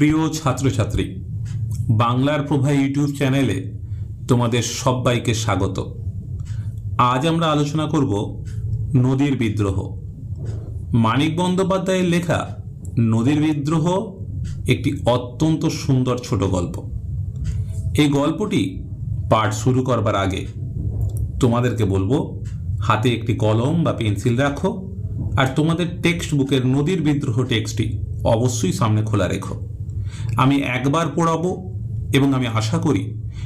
প্রিয় ছাত্রছাত্রী, বাংলার প্রভা ইউটিউব চ্যানেলে তোমাদের সবাইকে স্বাগত। আজ আমরা আলোচনা করব নদীর বিদ্রোহ। মানিক বন্দ্যোপাধ্যায়ের লেখা নদীর বিদ্রোহ একটি অত্যন্ত সুন্দর ছোট গল্প। এই গল্পটি পাঠ শুরু করবার আগে তোমাদেরকে বলব, হাতে একটি কলম বা পেন্সিল রাখো আর তোমাদের টেক্সট বুকের নদীর বিদ্রোহ টেক্সটটি অবশ্যই সামনে খোলা রেখো। আমি একবার পড়াবো এবং আমি আশা করি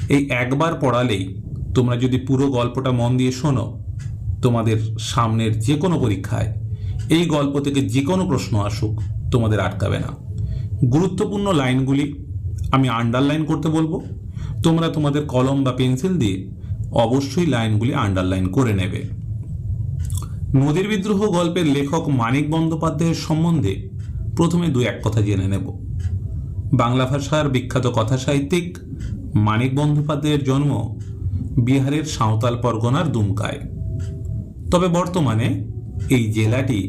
এই একবার পড়ালেই তোমরা যদি পুরো গল্পটা মন দিয়ে শোনো, তোমাদের সামনের যে কোনো পরীক্ষায় এই গল্প থেকে যে কোনো প্রশ্ন আসুক, তোমাদের আটকাবে না। গুরুত্বপূর্ণ লাইনগুলি আমি আন্ডারলাইন করতে বলব। তোমরা তোমাদের কলম বা পেন্সিল দিয়ে অবশ্যই লাইনগুলি আন্ডারলাইন করে নেবে। নদীর বিদ্রোহ গল্পের লেখক মানিক বন্দ্যোপাধ্যায়ের সম্বন্ধে প্রথমে দু এক কথা জেনে নেব। বাংলা ভাষার বিখ্যাত কথা সাহিত্যিক মানিক বন্দ্যোপাধ্যায়ের জন্ম বিহারের সাঁওতাল পরগনার দুমকায়। তবে বর্তমানে এই জেলাটি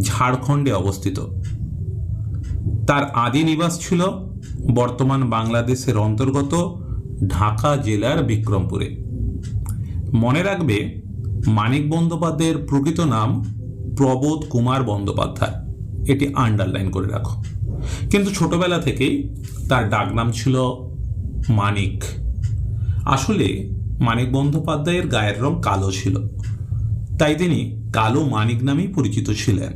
ঝাড়খণ্ডে অবস্থিত। তার আদি নিবাস ছিল বর্তমান বাংলাদেশের অন্তর্গত ঢাকা জেলার বিক্রমপুরে। মনে রাখবে, মানিক বন্দ্যোপাধ্যায়ের প্রকৃত নাম প্রবোধ কুমার বন্দ্যোপাধ্যায়। এটি আন্ডারলাইন করে রাখো। কিন্তু ছোটবেলা থেকেই তার ডাকনাম ছিল মানিক। আসলে মানিক বন্দ্যোপাধ্যায়ের গায়ের রং কালো ছিল। তাই তিনি কালো মানিক নামেই পরিচিত ছিলেন।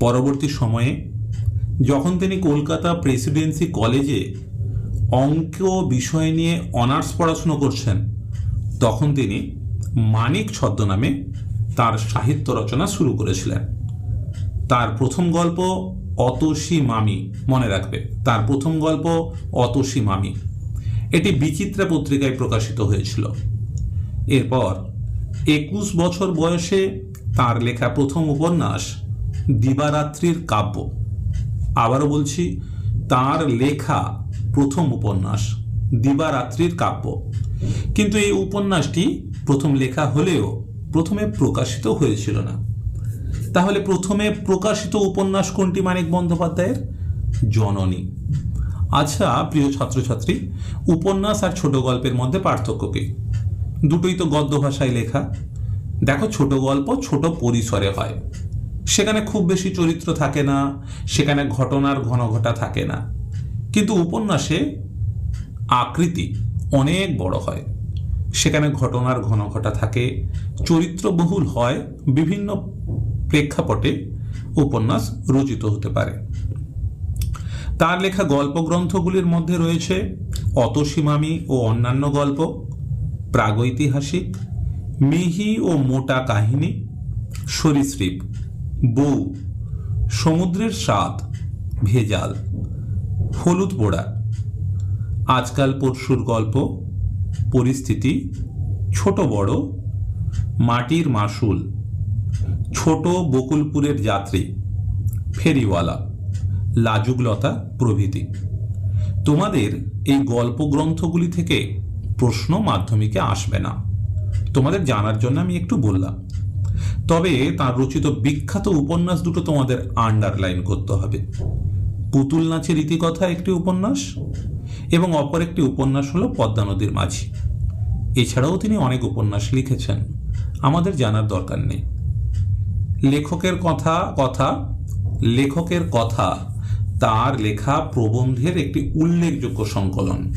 পরবর্তী সময়ে যখন তিনি কলকাতা প্রেসিডেন্সি কলেজে অঙ্ক বিষয় নিয়ে অনার্স পড়াশুনো করছেন, তখন তিনি মানিক ছদ্মনামে তার সাহিত্য রচনা শুরু করেছিলেন। তার প্রথম গল্প অতসী মামি মনে রাখবে। তার প্রথম গল্প, অতসী মামি। এটি বিচিত্রা পত্রিকায় প্রকাশিত হয়েছিল। এরপর, একুশ বছর বয়সে তার লেখা প্রথম উপন্যাস, দিবারাত্রির কাব্য। আবারও বলছি, তার লেখা প্রথম উপন্যাস, দিবারাত্রির কাব্য। কিন্তু এই উপন্যাসটি প্রথম লেখা হলেও প্রথমে প্রকাশিত হয়েছিল না। তাহলে প্রথমে প্রকাশিত উপন্যাস কোনটি মানিক বন্দ্যোপাধ্যায়ের? জননী। আচ্ছা প্রিয় ছাত্রছাত্রী, উপন্যাস আর ছোট গল্পের মধ্যে পার্থক্য কি? দুটোই তো গদ্য ভাষায় লেখা। দেখো, ছোট গল্প ছোট পরিসরে হয়। সেখানে খুব বেশি চরিত্র থাকে না, সেখানে ঘটনার ঘনঘটা থাকে না। কিন্তু উপন্যাসে আকৃতি অনেক বড় হয়। সেখানে ঘটনার ঘন ঘটা থাকে চরিত্র বহুল হয় বিভিন্ন প্রেক্ষাপটে উপন্যাস রচিত হতে পারে। তার লেখা গল্পগ্রন্থগুলির মধ্যে রয়েছে অতসীমামি ও অন্যান্য গল্প, প্রাগৈতিহাসিক, মিহি ও মোটা কাহিনী, সরীসৃপ, বউ, সমুদ্রের স্বাদ, ভেজাল, হলুদ পোড়া আজকাল পরশুর গল্প পরিস্থিতি ছোট বড়, মাটির মাসুল ছোট বকুলপুরের যাত্রী, ফেরিওয়ালা, লাজুকলতা প্রভৃতি। তোমাদের এই গল্প গ্রন্থগুলি থেকে প্রশ্ন মাধ্যমিকে আসবে না। তোমাদের জানার জন্য আমি একটু বললাম। তবে তার রচিত বিখ্যাত উপন্যাস দুটো তোমাদের আন্ডারলাইন করতে হবে। পুতুল নাচের ইতিকথা একটি উপন্যাস এবং অপর একটি উপন্যাস হল পদ্মা নদীর মাঝি। এছাড়াও তিনি অনেক উপন্যাস লিখেছেন। আমাদের জানার দরকার নেই। লেখকের কথা কথা, লেখকের কথা, তার লেখা প্রবন্ধের একটি উল্লেখযোগ্য সংকলন।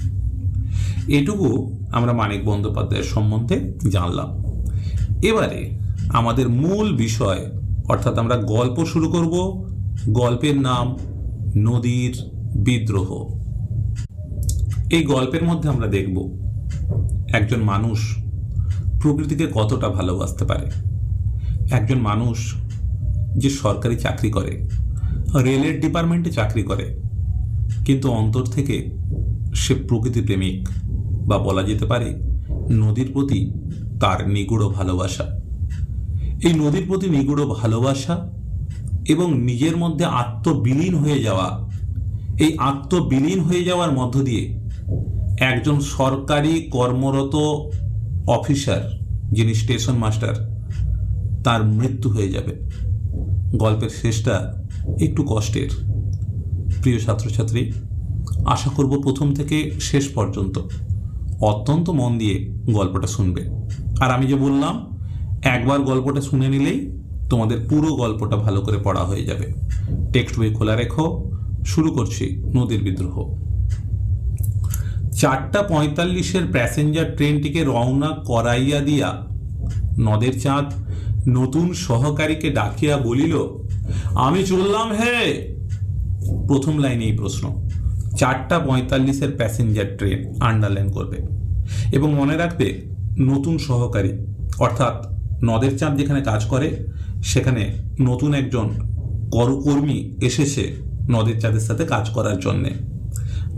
এটুকু আমরা মানিক বন্দ্যোপাধ্যায়ের সম্বন্ধে জানলাম। এবারে আমাদের মূল বিষয়, অর্থাৎ আমরা গল্প শুরু করব। গল্পের নাম নদীর বিদ্রোহ। এই গল্পের মধ্যে আমরা দেখব একজন মানুষ প্রকৃতিকে কতটা ভালোবাসতে পারে। একজন মানুষ যে সরকারি চাকরি করে, রেলের ডিপার্টমেন্টে চাকরি করে, কিন্তু অন্তর থেকে সে প্রকৃতি প্রেমিক বা বলা যেতে পারে নদীর প্রতি তার নিগুড় ভালোবাসা। এই নদীর প্রতি নিগুড় ভালোবাসা এবং নিজের মধ্যে আত্মবিলীন হয়ে যাওয়া, এই আত্মবিলীন হয়ে যাওয়ার মধ্য দিয়ে একজন সরকারি কর্মরত অফিসার, যিনি স্টেশন মাস্টার, তার মৃত্যু হয়ে যাবে। গল্পের শেষটা একটু কষ্টের। প্রিয় ছাত্রছাত্রী, আশা করব প্রথম থেকে শেষ পর্যন্ত অত্যন্ত মন দিয়ে গল্পটা শুনবে। আর আমি যে বললাম, একবার গল্পটা শুনে নিলেই তোমাদের পুরো গল্পটা ভালো করে পড়া হয়ে যাবে। টেক্সট বই খোলা রেখো, শুরু করছি নদীর বিদ্রোহ। চারটা পঁয়তাল্লিশের প্যাসেঞ্জার ট্রেনটিকে রওনা করাইয়া দিয়া নদের চাঁদ নতুন সহকারীকে ডাকিয়া বলিল, আমি চললাম হে। প্রথম লাইনে এই প্রশ্ন। চারটা পঁয়তাল্লিশের প্যাসেঞ্জার ট্রেন আন্ডারলাইন করবে এবং মনে রাখবে নতুন সহকারী, অর্থাৎ নদের চাঁদ যেখানে কাজ করে, সেখানে নতুন একজন করকর্মী এসেছে নদের চাঁদের সাথে কাজ করার জন্যে।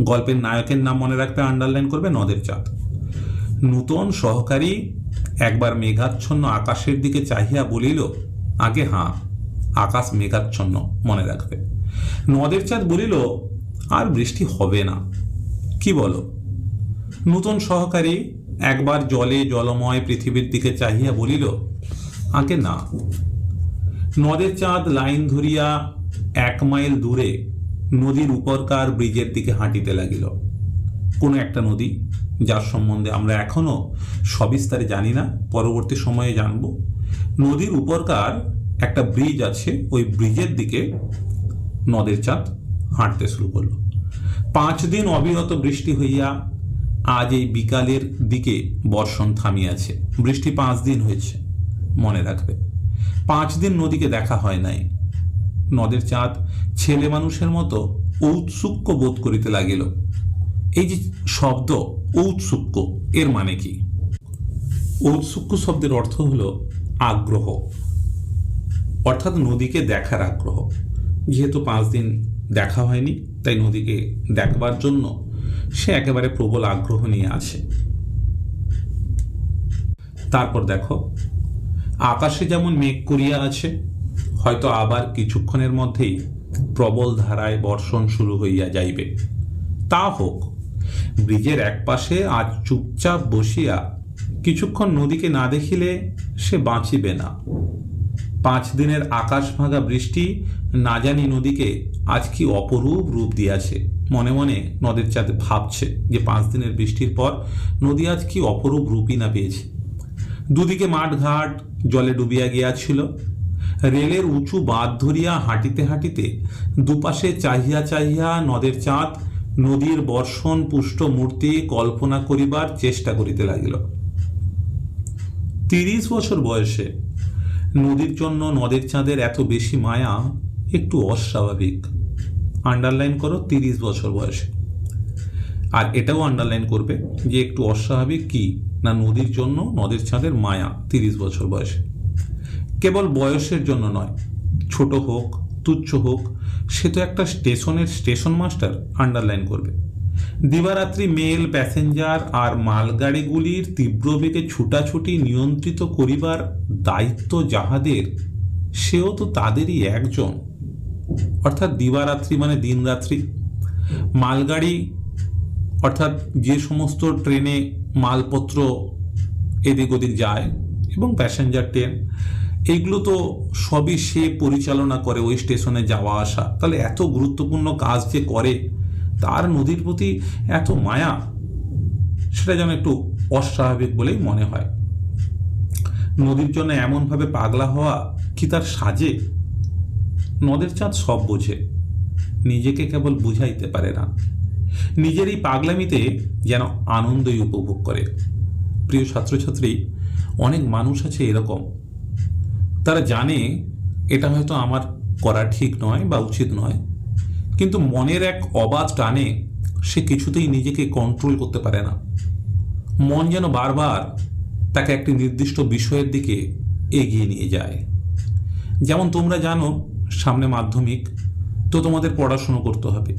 গল্পের নায়কের নাম মনে রাখবে আন্ডারলাইন করবে নদের চাঁদ। নূতন সহকারী একবার মেঘাচ্ছন্ন আকাশের দিকে চাহিয়া বলিল, আগে হাঁ, আকাশ মেঘাচ্ছন্ন মনে রাখবে। নদের চাঁদ বলিল, আর বৃষ্টি হবে না। কি বলো? নূতন সহকারী একবার জলে জলময় পৃথিবীর দিকে চাহিয়া বলিল, আগে না। নদের চাঁদ লাইন ধরিয়া এক মাইল দূরে নদীর উপরকার ব্রিজের দিকে হাঁটিতে লাগিল। কোনো একটা নদী, যার সম্বন্ধে আমরা এখনও সবিস্তারে জানি না, পরবর্তী সময়ে জানব। নদীর উপরকার একটা ব্রিজ আছে, ওই ব্রিজের দিকে নদের চাঁদ হাঁটতে শুরু করল। পাঁচ দিন অবিরত বৃষ্টি হইয়া আজ এই বিকালের দিকে বর্ষণ থামিয়াছে। বৃষ্টি পাঁচ দিন হয়েছে, মনে রাখবে। পাঁচ দিন নদীকে দেখা হয় নাই। নদের চাঁদ ছেলে মানুষের মতো ঔৎসুক্য বোধ করিতে লাগিল। এই যে শব্দ ঔৎসুক্য, এর মানে কি? ঔৎসুক্য শব্দের অর্থ হলো আগ্রহ, অর্থাৎ নদীকে দেখার আগ্রহ। যেহেতু পাঁচ দিন দেখা হয়নি, তাই নদীকে দেখবার জন্য সে একেবারে প্রবল আগ্রহ নিয়ে আছে তারপর দেখো, আকাশে যেমন মেঘ করিয়া আছে হয়তো আবার কিছুক্ষণের মধ্যেই প্রবল ধারায় বর্ষণ শুরু হইয়া যাইবে। তা হোক, ব্রিজের এক পাশে আজ চুপচাপ বসিয়া কিছুক্ষণ নদীকে না দেখিলে সে বাঁচিবে না। পাঁচ দিনের আকাশ ভাঙা বৃষ্টি না জানি নদীকে আজ কি অপরূপ রূপ দিয়াছে। মনে মনে নদের চাঁদ ভাবছে যে পাঁচ দিনের বৃষ্টির পর নদী আজ কি অপরূপ রূপই না পেয়েছে। দুদিকে মাঠঘাট, জলে ডুবিয়া গিয়াছিল। রেলের উঁচু বাঁধ ধরিয়া হাঁটিতে হাঁটিতে দুপাশে চাহিয়া চাহিয়া নদের চাঁদ, নদীর বর্ষণ, পুষ্ট মূর্তি কল্পনা করিবার চেষ্টা করিতে লাগিল। তিরিশ বছর বয়সে নদীর জন্য নদের চাঁদের এত বেশি মায়া একটু অস্বাভাবিক। আন্ডারলাইন করো তিরিশ বছর বয়সে। আর এটাও আন্ডারলাইন করবে যে একটু অস্বাভাবিক কি? না নদীর জন্য নদের চাঁদের মায়া তিরিশ বছর বয়সে? কেবল বয়সের জন্য নয়, ছোট হোক, তুচ্ছ হোক, সে তো একটা স্টেশনের স্টেশন মাস্টার আন্ডারলাইন করবে। দিবারাত্রি মেল, প্যাসেঞ্জার আর মালগাড়িগুলির তীব্র বেগে ছুটাছুটি নিয়ন্ত্রিত করিবার দায়িত্ব যাহাদের, সেও তো তাদেরই একজন। অর্থাৎ দিবারাত্রি মানে দিনরাত্রি। মালগাড়ি, অর্থাৎ যে সমস্ত ট্রেনে মালপত্র এদিক ওদিক যায় এবং প্যাসেঞ্জার ট্রেন এইগুলো তো সবই সে পরিচালনা করে ওই স্টেশনে যাওয়া আসা। তাহলে এত গুরুত্বপূর্ণ কাজ যে করে, তার নদীর প্রতি এত মায়া, সেটা যেন একটু অস্বাভাবিক বলেই মনে হয়। নদীর জন্য এমনভাবে পাগলা হওয়া কি তার সাজে? নদের চাঁদ সব বোঝে, নিজেকে কেবল বুঝাইতে পারে না। নিজের এই পাগলামিতে যেন আনন্দই উপভোগ করে। প্রিয় ছাত্রছাত্রী, অনেক মানুষ আছে এরকম তারা জানে এটা হয়তো আমার করা ঠিক নয় বা উচিত নয়। কিন্তু মনের এক অবাধ টানে সে কিছুতেই নিজেকে কন্ট্রোল করতে পারে না। মন যেন বারবার তাকে একটি নির্দিষ্ট বিষয়ের দিকে এগিয়ে নিয়ে যায়। যেমন তোমরা জানো, সামনে মাধ্যমিক, তো তোমাদের পড়াশুনো করতে হবে।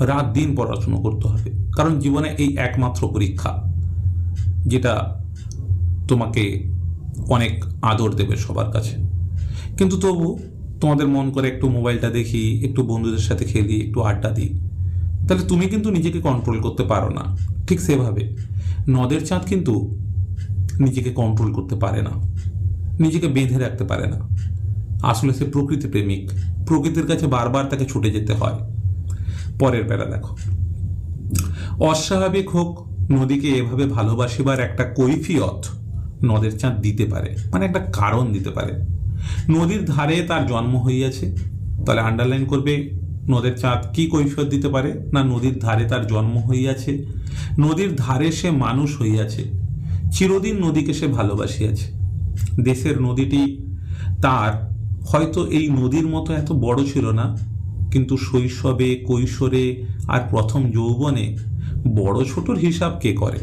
রাত দিন পড়াশুনো করতে হবে। কারণ জীবনে এই একমাত্র পরীক্ষা, যেটা তোমাকে অনেক আদর দেবে সবার কাছে। কিন্তু তবু তোমাদের মন করে একটু মোবাইলটা দেখি, একটু বন্ধুদের সাথে খেলি, একটু আড্ডা দিই। তাহলে তুমি কিন্তু নিজেকে কন্ট্রোল করতে পারো না। ঠিক সেভাবে। নদের চাঁদ কিন্তু নিজেকে কন্ট্রোল করতে পারে না। নিজেকে বেঁধে রাখতে পারে না। আসলে সে প্রকৃতি প্রেমিক। প্রকৃতির কাছে বারবার তাকে ছুটে যেতে হয়। পরের বেলা দেখো। অস্বাভাবিক হোক, নদীকে এভাবে ভালোবাসিবার একটা কৈফিয়ত নদের চাঁদ দিতে পারে মানে একটা কারণ দিতে পারে। নদীর ধারে তার জন্ম হইয়াছে, তাহলে আন্ডারলাইন করবে নদের চাঁদ কি কৈফিয়ত দিতে পারে? না নদীর ধারে তার জন্ম হইয়াছে? নদীর ধারে সে মানুষ হইয়াছে, চিরদিন নদীকে সে ভালোবাসিয়াছে। দেশের নদীটি তার, হয়তো এই নদীর মতো এত বড় ছিল না, কিন্তু শৈশবে, কৈশোরে আর প্রথম যৌবনে বড় ছোটর হিসাব কে করে?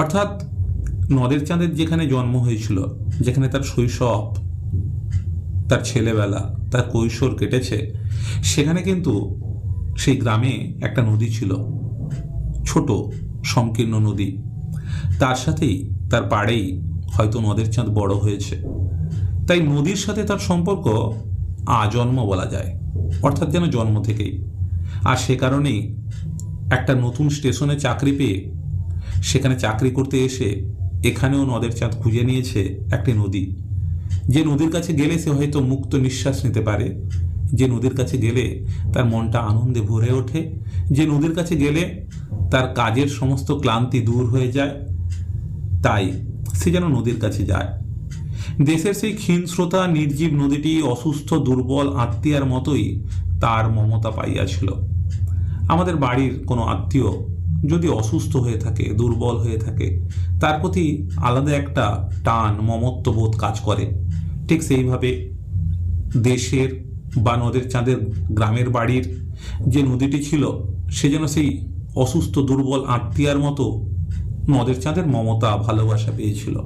অর্থাৎ নদের চাঁদের যেখানে জন্ম হয়েছিল, যেখানে তার শৈশব, তার ছেলেবেলা, তার কৈশোর কেটেছে, সেখানে কিন্তু সেই গ্রামে একটা নদী ছিল, ছোট, সংকীর্ণ নদী। তার সাথেই, তার পাড়েই হয়তো নদের চাঁদ বড় হয়েছে। তাই নদীর সাথে তার সম্পর্ক আজন্ম বলা যায়, অর্থাৎ যেন জন্ম থেকেই। আর সে কারণেই একটা নতুন স্টেশনে চাকরি পেয়ে, সেখানে চাকরি করতে এসে এখানেও নদের চাঁদ খুঁজে নিয়েছে একটি নদী। যে নদীর কাছে গেলে সে হয়তো মুক্ত নিঃশ্বাস নিতে পারে। যে নদীর কাছে গেলে তার মনটা আনন্দে ভরে ওঠে। যে নদীর কাছে গেলে তার কাজের সমস্ত ক্লান্তি দূর হয়ে যায়। তাই সে যেন নদীর কাছে যায়। দেশের সেই ক্ষীণস্রোতা নির্জীব নদীটি অসুস্থ, দুর্বল আত্মীয়ার মতোই তার মমতা পাইয়াছিল। আমাদের বাড়ির কোনো আত্মীয় যদি অসুস্থ হয়ে থাকে, দুর্বল হয়ে থাকে, তার প্রতি আলাদা একটা টান মমত্ববোধ কাজ করে। ঠিক সেইভাবে দেশের বা নদের চাঁদের গ্রামের বাড়ির যে নদীটি ছিল, সে যেন সেই অসুস্থ, দুর্বল আত্মীয়ার মতো নদের চাঁদের মমতা, ভালোবাসা পেয়েছিল।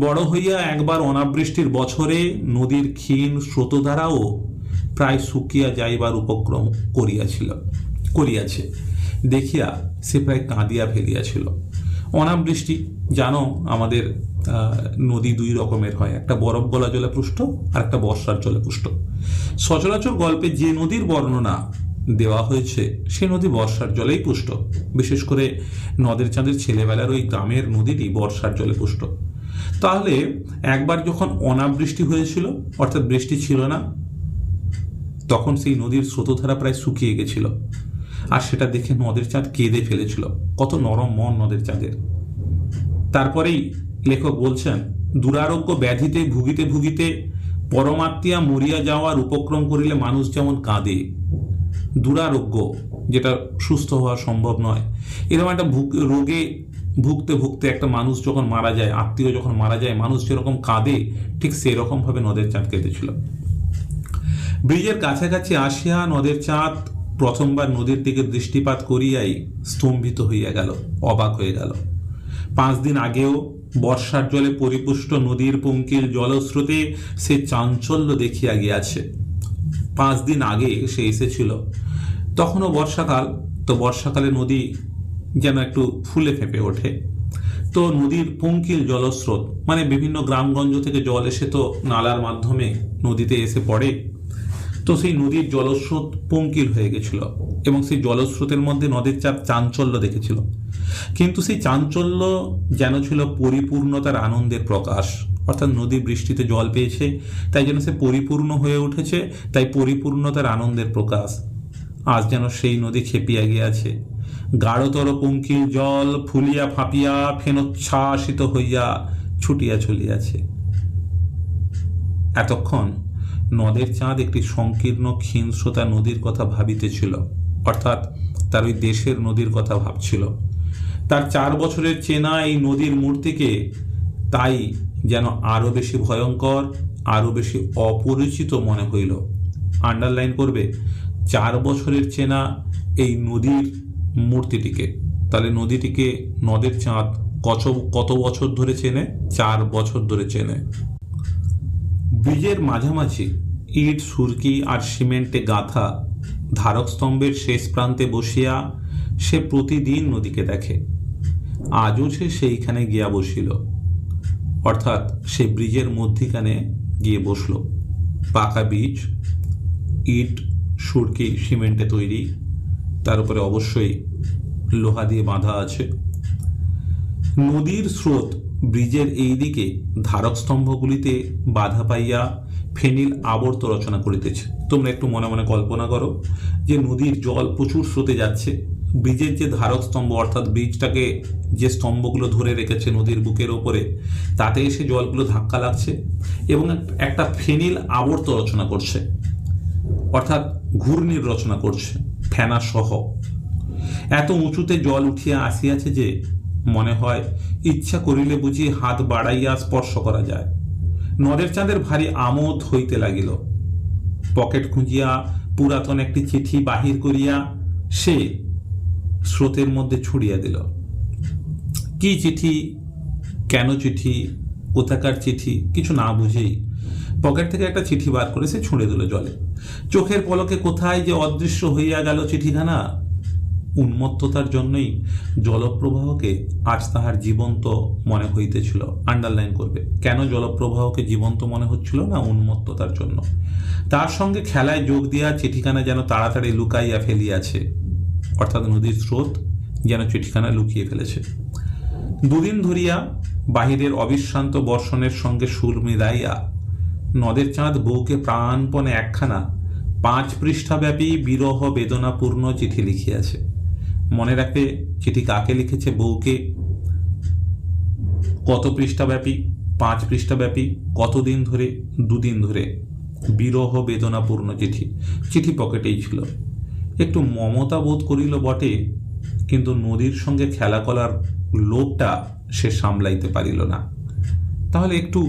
বড় হইয়া একবার অনাবৃষ্টির বছরে নদীর ক্ষীণ স্রোতধারাও প্রায় শুকিয়া যাইবার উপক্রম করিয়াছিল, করিয়াছে। দেখিয়া সে প্রায় কাঁদিয়া ফেলিয়াছিল অনাবৃষ্টি, জানো, আমাদের নদী দুই রকমের হয়। একটা বরফ গলা জলে পুষ্ট আর একটা বর্ষার জলে পুষ্ট। সচরাচর গল্পে যে নদীর বর্ণনা দেওয়া হয়েছে, সে নদী বর্ষার জলেই পুষ্ট। বিশেষ করে নদের চাঁদের ছেলেবেলার ওই গ্রামের নদীটি বর্ষার জলে পুষ্ট। তাহলে একবার যখন অনাবৃষ্টি হয়েছিল, অর্থাৎ বৃষ্টি ছিল না, তখন সেই নদীর স্রোতধারা প্রায় শুকিয়ে গেছিল। আর সেটা দেখে নদের চাঁদ কেঁদে ফেলেছিল। কত নরম মন নদের চাঁদের। তারপরেই লেখক বলছেন, দুরারোগ্য ব্যাধিতে ভুগিতে ভুগিতে পরমাত্মীয়া মরিয়া যাওয়ার উপক্রম করিলে মানুষ যেমন কাঁদে। দুরারোগ্য, যেটা সুস্থ হওয়া সম্ভব নয়। এরকম একটা রোগে ভুগতে ভুগতে একটা মানুষ যখন মারা যায়, আত্মীয় যখন মারা যায়, মানুষ যেরকম কাঁদে, ঠিক সেরকম ভাবে নদের চাঁদ কেঁদেছিল। ব্রিজের কাছাকাছি আসিয়া নদের চাঁদ প্রথমবার নদীর দিকে দৃষ্টিপাত করিয়াই স্তম্ভিত হইয়া গেল, অবাক হয়ে গেল। পাঁচ দিন আগেও বর্ষার জলে পরিপুষ্ট নদীর পঙ্কিল জলস্রোতে সে চাঞ্চল্য দেখিয়া গিয়াছে। পাঁচ দিন আগে সে এসেছিল। তখনও বর্ষাকাল, তো বর্ষাকালে নদী যেন একটু ফুলে ফেঁপে ওঠে। তো নদীর পঙ্কিল জলস্রোত মানে বিভিন্ন গ্রামগঞ্জ থেকে জল এসে তো নালার মাধ্যমে নদীতে এসে পড়ে তো সেই নদীর জলস্রোত পঙ্কিল হয়ে গেছিল এবং সেই জলস্রোতের মধ্যে নদীর চাপ চাঞ্চল্য দেখেছিল। কিন্তু সেই চাঞ্চল্য যেন ছিল পরিপূর্ণতার আনন্দের প্রকাশ। অর্থাৎ নদী বৃষ্টিতে জল পেয়েছে, তাই যেন সে পরিপূর্ণ হয়ে উঠেছে, তাই পরিপূর্ণতার আনন্দের প্রকাশ। আজ যেন সেই নদী খেপিয়া গিয়াছে। গাঢ়তর পঙ্কিল জল ফুলিয়া ফাঁপিয়া ফেনোচ্ছ্বাসিত হইয়া ছুটিয়া চলিয়াছে। এতক্ষণ নদের চাঁদ একটি সংকীর্ণ ক্ষীণস্রোতা নদীর কথা ভাবিতেছিল। অর্থাৎ তার ওই দেশের নদীর কথা ভাবছিল। তার চার বছরের চেনা এই নদীর মূর্তিকে তাই যেন আরও বেশি ভয়ঙ্কর আরও বেশি অপরিচিত মনে হইল। আন্ডারলাইন করবে, চার বছরের চেনা এই নদীর মূর্তিটিকে। তাহলে নদীটিকে নদের চাঁদ কত কত বছর ধরে চেনে? চার বছর ধরে চেনে। ব্রিজের মাঝামাঝি ইট, সুরকি আর সিমেন্টে গাঁথা ধারক স্তম্ভের শেষ প্রান্তে বসিয়া সে প্রতিদিন নদীকে দেখে। আজও সে সেইখানে গিয়া বসিল। অর্থাৎ সে ব্রিজের মধ্যিখানে গিয়ে বসল। পাকা বীজ, ইট, সুরকি, সিমেন্টে তৈরি। তার উপরে অবশ্যই লোহা দিয়ে বাঁধা আছে। নদীর স্রোত ব্রিজের এই দিকে ধারক স্তম্ভগুলিতে বাধা পাইয়া ফেনিল আবর্ত রচনা করিতেছে। তোমরা একটু মনে মনে কল্পনা করো যে নদীর জল প্রচুর স্রোতে যাচ্ছে। ব্রিজের যে ধারক স্তম্ভ অর্থাৎ ব্রিজটাকে যে স্তম্ভগুলো ধরে রেখেছে নদীর বুকের ওপরে, তাতে এসে জলগুলো ধাক্কা লাগছে এবং একটা ফেনিল আবর্ত রচনা করছে। অর্থাৎ ঘূর্ণির রচনা করছে ফেনা সহ। এত উঁচুতে জল উঠিয়া আসিয়াছে যে মনে হয় ইচ্ছা করিলে বুঝি হাত বাড়াইয়া স্পর্শ করা যায়। নদের চাঁদের ভারী আমোদ হইতে লাগিল। পকেট খুঁজিয়া পুরাতন একটি চিঠি বাহির করিয়া সে স্রোতের মধ্যে ছুড়িয়া দিল। কি চিঠি? কেন চিঠি? কোথাকার চিঠি? কিছু না বুঝেই পকেট থেকে একটা চিঠি বার করে সে ছুঁড়ে দিল জলে। চোখের পলকে কোথায় যে অদৃশ্য হইয়া গেল চিঠিখানা? উন্মত্ততার জন্যই জলপ্রবাহকে আজ তাহার জীবন্ত মনে হইতেছিল আন্ডারলাইন করবে। কেন জলপ্রবাহকে জীবন্ত মনে হচ্ছিল না উন্মত্ততার জন্য? তার সঙ্গে খেলায় যোগ দিয়া চিঠিখানা যেন তাড়াতাড়ি লুকাইয়া ফেলিয়াছে, অর্থাৎ নদীর স্রোত যেন চিঠিখানা লুকিয়ে ফেলেছে। দুদিন ধরিয়া বাহিরের অবিশ্রান্ত বর্ষণের সঙ্গে সুর মিলাইয়া নদের চাঁদ বউকে প্রাণপণে একখানা পাঁচ পৃষ্ঠাব্যাপী বিরহ বেদনাপূর্ণ চিঠি লিখিয়াছে। মনে রাখবে চিঠি কাকে লিখেছে, বউকে? কত পৃষ্ঠাব্যাপী? পাঁচ পৃষ্ঠাব্যাপী? কতদিন ধরে? দুদিন ধরে। বিরহ বেদনাপূর্ণ চিঠি। চিঠি পকেটেই ছিল। একটু মমতা বোধ করিল বটে, কিন্তু নদীর সঙ্গে খেলা করার লোভটা সে সামলাইতে পারিল না। তাহলে একটু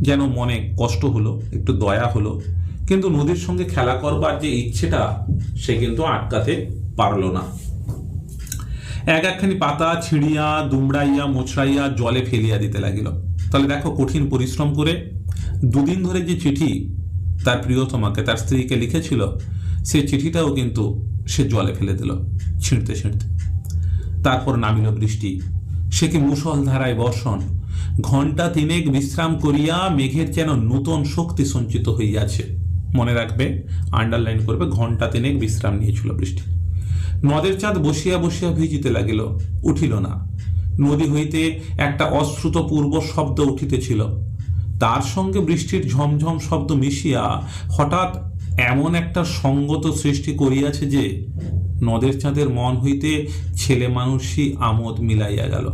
যেন মনে কষ্ট হলো, একটু দয়া হলো, কিন্তু নদীর সঙ্গে খেলা করবার যে ইচ্ছেটা সে কিন্তু আটকাতে পারল না। এক একখানি পাতা, ছিঁড়িয়া, দুমড়াইয়া, মোচড়াইয়া জলে ফেলিয়া দিতে লাগিল। তাহলে দেখো কঠিন পরিশ্রম করে দুদিন ধরে যে চিঠি তার প্রিয়তমাকে, তার স্ত্রীকে লিখেছিল, সে চিঠিটাও কিন্তু সে জলে ফেলে দিল, ছিঁড়তে ছিঁড়তে। তারপর নামিল বৃষ্টি। সে কি মুসলধারায় বর্ষণ? ঘণ্টা তিনেক বিশ্রাম করিয়া মেঘের যেন নূতন শক্তি সঞ্চিত হইয়াছে। মনে রাখবে আন্ডারলাইন করবে, ঘণ্টা তিনেক বিশ্রাম নিয়েছিল বৃষ্টি। নদের চাঁদ বসিয়া বসিয়া ভিজিতে লাগিল, উঠিল না। নদী হইতে একটা অশ্রুত পূর্ব শব্দ উঠিতেছিল। তার সঙ্গে বৃষ্টির ঝমঝম শব্দ মিশিয়া হঠাৎ এমন একটা সঙ্গত সৃষ্টি করিয়াছে যে, নদের চাঁদের মন হইতে ছেলে মানুষই আমোদ মিলাইয়া গেল।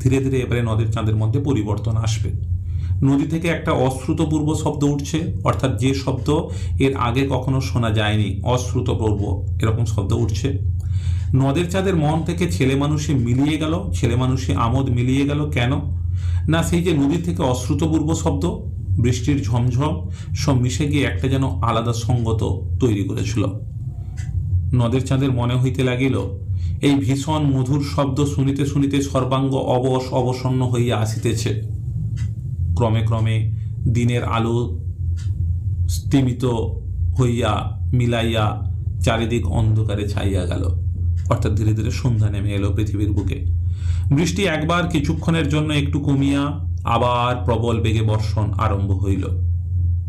ধীরে ধীরে এবারে নদের চাঁদের মধ্যে পরিবর্তন আসবে। নদী থেকে একটা অশ্রুতপূর্ব শব্দ উঠছে, অর্থাৎ যে শব্দ এর আগে কখনো শোনা যায়নি, অশ্রুতপূর্ব এরকম শব্দ উঠছে। নদের চাঁদের মন থেকে ছেলে মানুষে মিলিয়ে গেল, ছেলে মানুষে আমোদ মিলিয়ে গেল কেন? না সেই যে নদী থেকে অশ্রুতপূর্ব শব্দ, বৃষ্টির ঝমঝম, সব মিশে গিয়ে একটা যেন আলাদা সঙ্গত তৈরি করেছিল। নদের চাঁদের মনে হইতে লাগিল, এই ভীষণ মধুর শব্দ শুনিতে শুনিতে সর্বাঙ্গ অবশ অবসন্ন হইয়া আসিতেছে। ক্রমে ক্রমে দিনের আলো স্তিমিত হইয়া মিলাইয়া চারিদিক অন্ধকারে ছাইয়া গেল। অর্থাৎ ধীরে ধীরে সন্ধ্যা নেমে এলো পৃথিবীর বুকে। বৃষ্টি একবার কিছুক্ষণের জন্য একটু কমিয়া আবার প্রবল বেগে বর্ষণ আরম্ভ হইল।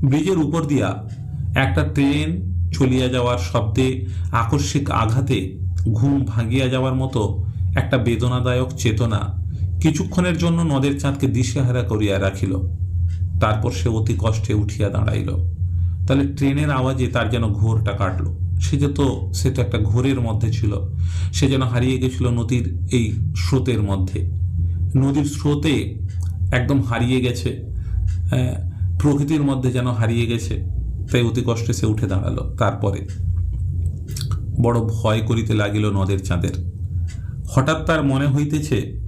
ব্রিজের উপর দিয়া একটা ট্রেন চলিয়া যাওয়ার শব্দে আকস্মিক আঘাতে ঘুম ভাঙিয়া যাওয়ার মতো একটা বেদনাদায়ক চেতনা কিছুক্ষণের জন্য নদের চাঁদকে দিশেহারা করিয়া রাখিল। তারপর সে অতি কষ্টে উঠিয়া দাঁড়াইল। তাহলে ট্রেনের আওয়াজে তার যেন ঘোরটা কাটলো। সে যে তো, সে তো একটা ঘোরের মধ্যে ছিল। সে যেন হারিয়ে গেছিল নদীর এই স্রোতের মধ্যে। নদীর স্রোতে একদম হারিয়ে গেছে। প্রকৃতির মধ্যে যেন হারিয়ে গেছে। তাই অতি কষ্টে সে উঠে দাঁড়াল তারপরে। বড় ভয় করিতে লাগিল নদের চাঁদের। হঠাৎ তার মনে হইতেছে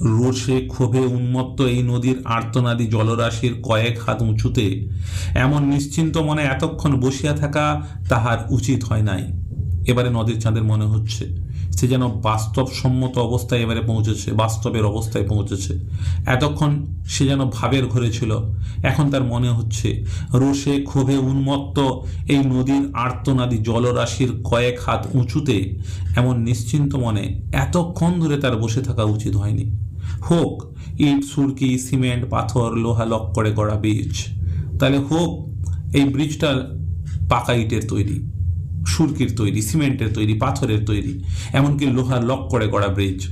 রোষে ক্ষোভে উন্মত্ত এই নদীর আর্তনাদি জলরাশির কয়েক হাত উঁচুতে এমন নিশ্চিন্ত মনে এতক্ষণ বসিয়া থাকা তাহার উচিত হয় নাই। এবারে নদীর চাঁদের মনে হচ্ছে, সে যেন বাস্তবসম্মত অবস্থায় এবারে পৌঁছেছে, বাস্তবের অবস্থায় পৌঁছেছে। এতক্ষণ সে যেন ভাবের ঘরে ছিল, এখন তার মনে হচ্ছে, রোষে ক্ষোভে উন্মত্ত এই নদীর আর্তনাদি জলরাশির কয়েক হাত উঁচুতে এমন নিশ্চিন্ত মনে এতক্ষণ ধরে তার বসে থাকা উচিত হয়নি। হোক, ইট, সুরকি, সিমেন্ট, পাথর, লোহা লক করে গড়া ব্রিজ তাহলে হোক, এই ব্রিজটা পাকা ইটের তৈরি, সুরকির তৈরি, সিমেন্টের তৈরি, পাথরের তৈরি, এমনকি লোহার লক করে গড়া ব্রিজ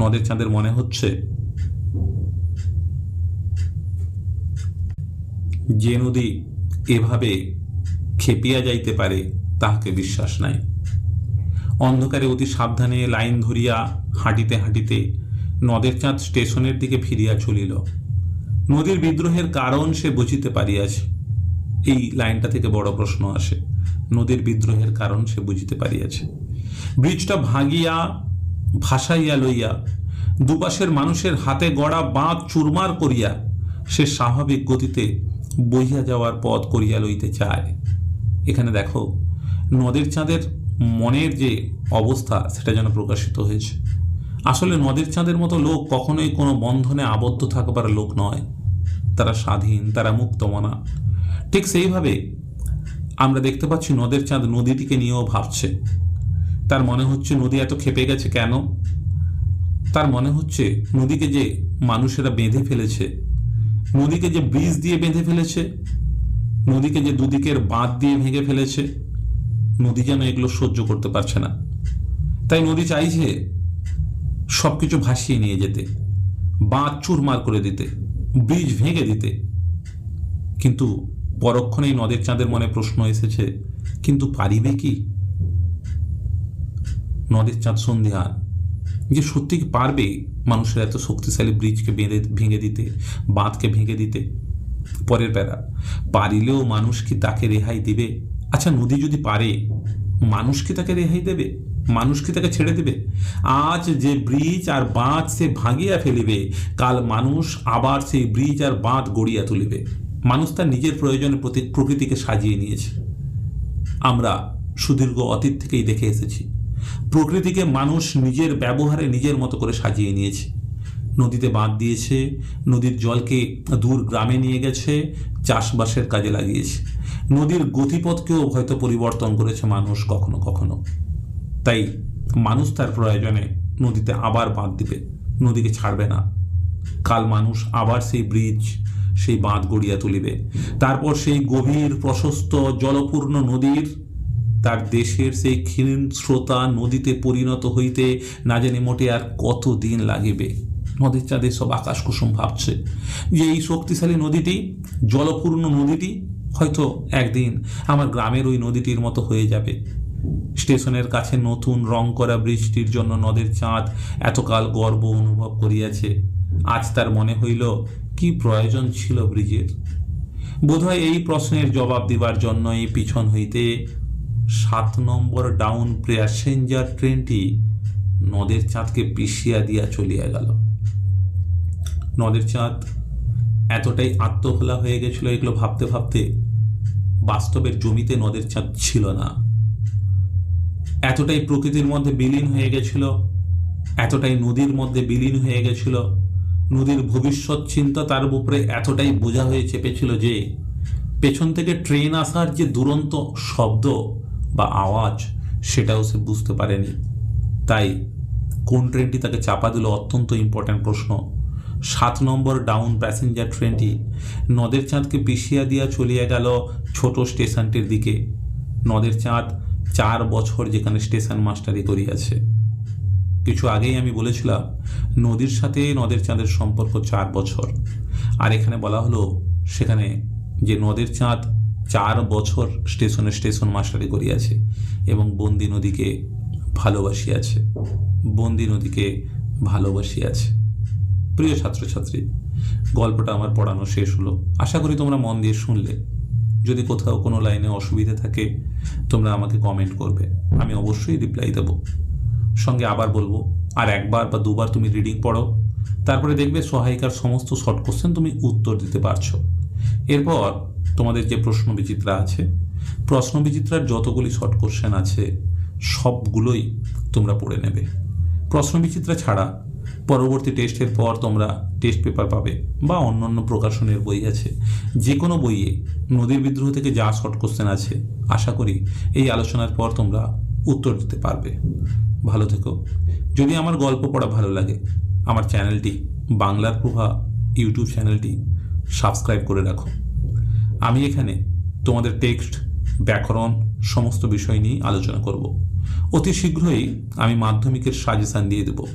নদের চাঁদের মনে হচ্ছে? যে নদী এভাবে খেপিয়া যাইতে পারে, তাহাকে বিশ্বাস নাই। অন্ধকারে অতি সাবধানে লাইন ধরিয়া হাঁটিতে হাঁটিতে নদের চাঁদ স্টেশনের দিকে ফিরিয়া চলিল। নদীর বিদ্রোহের কারণ সে বুঝিতে পারিয়াছে। এই লাইনটা থেকে বড় প্রশ্ন আসে, নদীর বিদ্রোহের কারণ সে বুঝিতে পারিয়াছে। ব্রিজটা ভাঙিয়া, ভাসাইয়া লইয়া, দুপাশের মানুষের হাতে গড়া বাঁধ চুরমার করিয়া সে স্বাভাবিক গতিতে বহিয়া যাওয়ার পথ করিয়া লইতে চায়। এখানে দেখো, নদের চাঁদের মনের যে অবস্থা, সেটা যেন প্রকাশিত হয়েছে। আসলে নদের চাঁদের মতো লোক কখনোই কোনো বন্ধনে আবদ্ধ থাকবার লোক নয়। তারা স্বাধীন, তারা মুক্তমনা। ঠিক সেইভাবে আমরা দেখতে পাচ্ছি নদের চাঁদ নদীটিকে নিয়েও ভাবছে। তার মনে হচ্ছে নদী এত খেপে গেছে কেন? তার মনে হচ্ছে নদীকে যে মানুষেরা বেঁধে ফেলেছে, নদীকে যে ব্রিজ দিয়ে বেঁধে ফেলেছে, নদীকে যে দুদিকের বাঁধ দিয়ে ভেঙে ফেলেছে, নদী যেন এগুলো সহ্য করতে পারছে না। তাই নদী চাইছে সব কিছু ভাসিয়ে নিয়ে যেতে, বাঁধ চুরমার করে দিতে, ব্রিজ ভেঙে দিতে। কিন্তু পরক্ষণেই নদের চাঁদের মনে প্রশ্ন এসেছে, কিন্তু পারিবে কি? নদের চাঁদ সন্ধ্যা যে সত্যি কি পারবে মানুষের এত শক্তিশালী ব্রিজকে বেঁধে, ভেঙে দিতে, বাঁধকে ভেঙে দিতে? পরের প্যারা পারিলেও মানুষ কি তাকে রেহাই দিবে? আচ্ছা নদী যদি পারে, মানুষ কি তাকে রেহাই দেবে? মানুষ কি তাকে ছেড়ে দেবে? আজ যে ব্রিজ আর বাঁধ সে ভাঙিয়া ফেলিবে, কাল মানুষ আবার সেই ব্রিজ আর বাঁধ গড়িয়া তুলিবে। মানুষ তার নিজের প্রয়োজনে প্রকৃতিকে সাজিয়ে নিয়েছে। আমরা সুদীর্ঘ অতীত থেকেই দেখে এসেছি। প্রকৃতিকে মানুষ নিজের ব্যবহারে নিজের মতো করে সাজিয়ে নিয়েছে। নদীতে বাঁধ দিয়েছে, নদীর জলকে দূর গ্রামে নিয়ে গেছে, চাষবাসের কাজে লাগিয়েছে। নদীর গতিপথকেও হয়তো পরিবর্তন করেছে মানুষ কখনো কখনো। তাই মানুষ তার প্রয়োজনে নদীতে আবার বাঁধ দিবে, নদীকে ছাড়বে না। কাল মানুষ আবার সেই ব্রিজ, সেই বাঁধ গড়িয়া তুলিবে। তারপর সেই গভীর, প্রশস্ত, জলপূর্ণ নদীর তার দেশের সেই ক্ষীণ শ্রোতা নদীতে পরিণত হইতে না জানি মোটে আর কত দিন লাগিবে। নদীর চাঁদে সব আকাশ কুসুম ভাবছে যে এই শক্তিশালী নদীটি, জলপূর্ণ নদীটি হয়তো একদিন আমার গ্রামের ওই নদীটির মতো হয়ে যাবে। স্টেশনের কাছে নতুন রং করা বৃষ্টির জন্য নদের চাঁদ এতকাল গর্ব অনুভব করিয়াছে। আজ তার মনে হইল, কি প্রয়োজন ছিল ব্রিজের? বোধহয় এই প্রশ্নের জবাব দিবার জন্যই পিছন হইতে সাত নম্বর ডাউন প্যাসেঞ্জার ট্রেনটি নদের চাঁদকে পিষিয়া দিয়া চলিয়া গেল। নদের চাঁদ এতটাই আত্মভোলা হয়ে গেছিল এগুলো ভাবতে ভাবতে, বাস্তবের জমিতে নদের চাঁদ ছিল না। এতটাই প্রকৃতির মধ্যে বিলীন হয়ে গেছিল, এতটাই নদীর মধ্যে বিলীন হয়ে গেছিল, নদীর ভবিষ্যৎ চিন্তা তার উপরে এতটাই বোঝা হয়ে চেপেছিল যে পেছন থেকে ট্রেন আসার যে দুরন্ত শব্দ বা আওয়াজ, সেটাও সে বুঝতে পারেনি। তাই কোন ট্রেনটি তাকে চাপা দিল অত্যন্ত ইম্পর্ট্যান্ট প্রশ্ন। সাত নম্বর ডাউন প্যাসেঞ্জার ট্রেনটি নদের চাঁদকে পিষিয়া দিয়া চলিয়া গেল ছোট স্টেশনটির দিকে। নদের চাঁদ চার বছর যেখানে স্টেশন মাস্টারি করিয়াছে। কিছু আগেই আমি বলেছিলাম, নদীর সাথে নদের চাঁদের সম্পর্ক চার বছর। আর এখানে বলা হলো, সেখানে যে নদের চাঁদ চার বছর স্টেশনে স্টেশন মাস্টারি করিয়াছে এবং বন্দি নদীকে ভালোবাসিয়াছে। বন্দি নদীকে ভালোবাসিয়াছে। প্রিয় ছাত্রছাত্রী, গল্পটা আমার পড়ানো শেষ হলো। আশা করি তোমরা মন দিয়ে শুনলে। যদি কোথাও কোনো লাইনে অসুবিধা থাকে, তোমরা আমাকে কমেন্ট করবে। আমি অবশ্যই রিপ্লাই দেব। সঙ্গে আবার বলব, আর একবার বা দুবার তুমি রিডিং পড়ো। তারপরে দেখবে সহায়িকার সমস্ত শর্ট কোশ্চেন তুমি উত্তর দিতে পারছ। এরপর তোমাদের যে প্রশ্ন বিচিত্রা আছে, প্রশ্ন বিচিত্রার যতগুলি শর্ট কোশ্চেন আছে, সবগুলোই তোমরা পড়ে নেবে। প্রশ্ন বিচিত্রা ছাড়া পরবর্তী টেস্টের পর তোমরা টেস্ট পেপার পাবে বা অন্যান্য প্রকাশনের বই আছে। যে কোনো বইয়ে নদীর বিদ্রোহ থেকে যা শর্ট কোশ্চেন আছে, আশা করি এই আলোচনার পর তোমরা উত্তর দিতে পারবে। ভালো থেকো। যদি আমার গল্প পড়া ভালো লাগে, আমার চ্যানেলটি, বাংলার প্রভা ইউটিউব চ্যানেলটি সাবস্ক্রাইব করে রাখো। আমি এখানে তোমাদের টেক্সট ব্যাকরণ, সমস্ত বিষয় নিয়ে আলোচনা করব। অতি শীঘ্রই আমি মাধ্যমিকের সাজেশান দিয়ে দেবো।